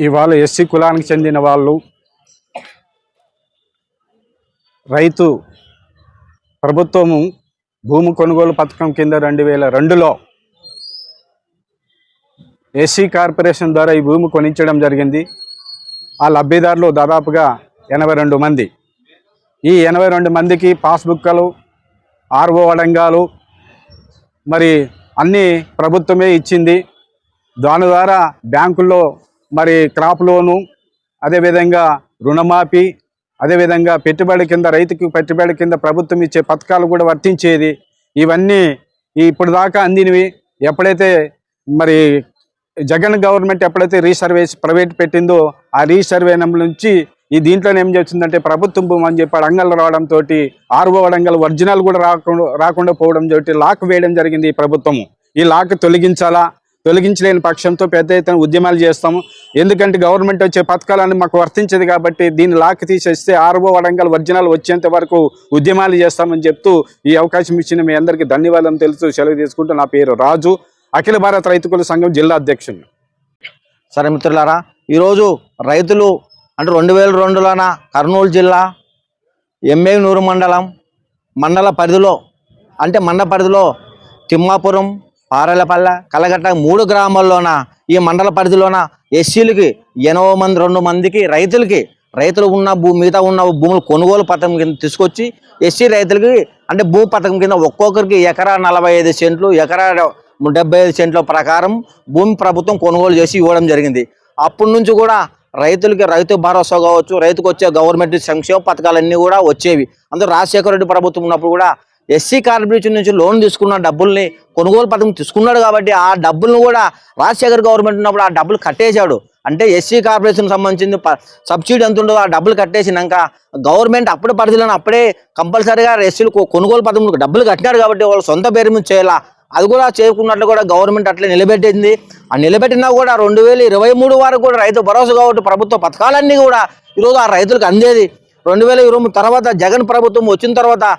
ఇవాళ ఎస్సీ కులానికి చెందిన వాళ్ళు రైతు ప్రభుత్వము భూమి కొనుగోలు పథకం కింద రెండు వేల రెండులో ఎస్సీ కార్పొరేషన్ ద్వారా ఈ భూమి కొనించడం జరిగింది. ఆ లబ్ధిదారులు దాదాపుగా ఎనభై రెండు మంది. ఈ ఎనభై రెండు మందికి పాస్బుక్లు ఆర్ఓ అడంగాలు మరి అన్నీ ప్రభుత్వమే ఇచ్చింది. దాని ద్వారా బ్యాంకుల్లో మరి క్రాప్ లోను అదేవిధంగా రుణమాఫీ అదేవిధంగా పెట్టుబడి కింద రైతుకి పెట్టుబడి కింద ప్రభుత్వం ఇచ్చే పథకాలు కూడా వర్తించేది. ఇవన్నీ ఇప్పుడు దాకా అందినవి. ఎప్పుడైతే మరి జగన్ గవర్నమెంట్ ఎప్పుడైతే రీసర్వేస్ ప్రైవేట్ పెట్టిందో ఆ రీసర్వే నెంబర్ నుంచి ఈ దీంట్లో ఏం చేస్తుందంటే ప్రభుత్వం భూమి అని చెప్పి అడంగలు రావడంతో ఆర్ఓ అడంగలు ఒరిజినల్ కూడా రాకుండా రాకుండా పోవడం తోటి లాక్ వేయడం జరిగింది ఈ ప్రభుత్వము. ఈ లాక్ తొలగించాలా? తొలగించలేని పక్షంతో పెద్ద ఎత్తున ఉద్యమాలు చేస్తాము. ఎందుకంటే గవర్నమెంట్ వచ్చే పథకాలన్నీ మాకు వర్తించదు కాబట్టి దీన్ని లాక్ తీసేస్తే ఆర్ఓ వడంగల్ ఒరిజినల్ వచ్చేంత వరకు ఉద్యమాలు చేస్తామని చెప్తూ ఈ అవకాశం ఇచ్చిన మీ అందరికీ ధన్యవాదాలు తెలుస్తూ సెలవు తీసుకుంటూ నా పేరు రాజు. అఖిల భారత రైతుకుల సంఘం జిల్లా అధ్యక్షుడు సరే మిత్రులారా ఈరోజు రైతులు అంటే రెండు వేల రెండులోన కర్నూలు జిల్లా ఎమ్మెనూరు మండలం మండల పరిధిలో అంటే మండల పరిధిలో తిమ్మాపురం పారెలపల్లె కలగట్ట మూడు గ్రామాల్లోన ఈ మండల పరిధిలోన ఎస్సీలకి ఎనభై మంది రెండు మందికి రైతులకి రైతులు ఉన్న భూ మిగతా ఉన్న భూములు కొనుగోలు పథకం కింద తీసుకొచ్చి ఎస్సీ రైతులకి అంటే భూ పథకం కింద ఒక్కొక్కరికి ఎకరా నలభై ఐదు సెంట్లు ఎకరా డెబ్బై ఐదు సెంట్ల ప్రకారం భూమి ప్రభుత్వం కొనుగోలు చేసి ఇవ్వడం జరిగింది. అప్పటి నుంచి కూడా రైతులకి రైతు భరోసా కావచ్చు రైతుకు వచ్చే గవర్నమెంట్ సంక్షేమ పథకాలన్నీ కూడా వచ్చేవి. అందులో రాజశేఖర రెడ్డి ప్రభుత్వం ఉన్నప్పుడు కూడా ఎస్సీ కార్పొరేషన్ నుంచి లోన్ తీసుకున్న డబ్బుల్ని కొనుగోలు పథకం తీసుకున్నాడు కాబట్టి ఆ డబ్బులను కూడా రాజశేఖర్ గవర్నమెంట్ ఉన్నప్పుడు ఆ డబ్బులు కట్టేశాడు. అంటే ఎస్సీ కార్పొరేషన్ సంబంధించింది ప- సబ్సిడీ ఎంత ఉండదో ఆ డబ్బులు కట్టేసినాక గవర్నమెంట్ అప్పుడే పరిధిలోనే అప్పుడే కంపల్సరీగా ఎస్సీలు కొనుగోలు పథకం డబ్బులు కట్టినారు కాబట్టి వాళ్ళు సొంత పేరు మీద చేయాలా? అది కూడా చేరుకున్నట్లు కూడా గవర్నమెంట్ అట్లే నిలబెట్టింది. ఆ నిలబెట్టినా కూడా రెండు వేల ఇరవై మూడు వరకు కూడా రైతు భరోసా కాబట్టి ప్రభుత్వ పథకాలన్నీ కూడా ఈరోజు ఆ రైతులకు అందేది. రెండు వేల ఇరవై మూడు తర్వాత జగన్ ప్రభుత్వం వచ్చిన తర్వాత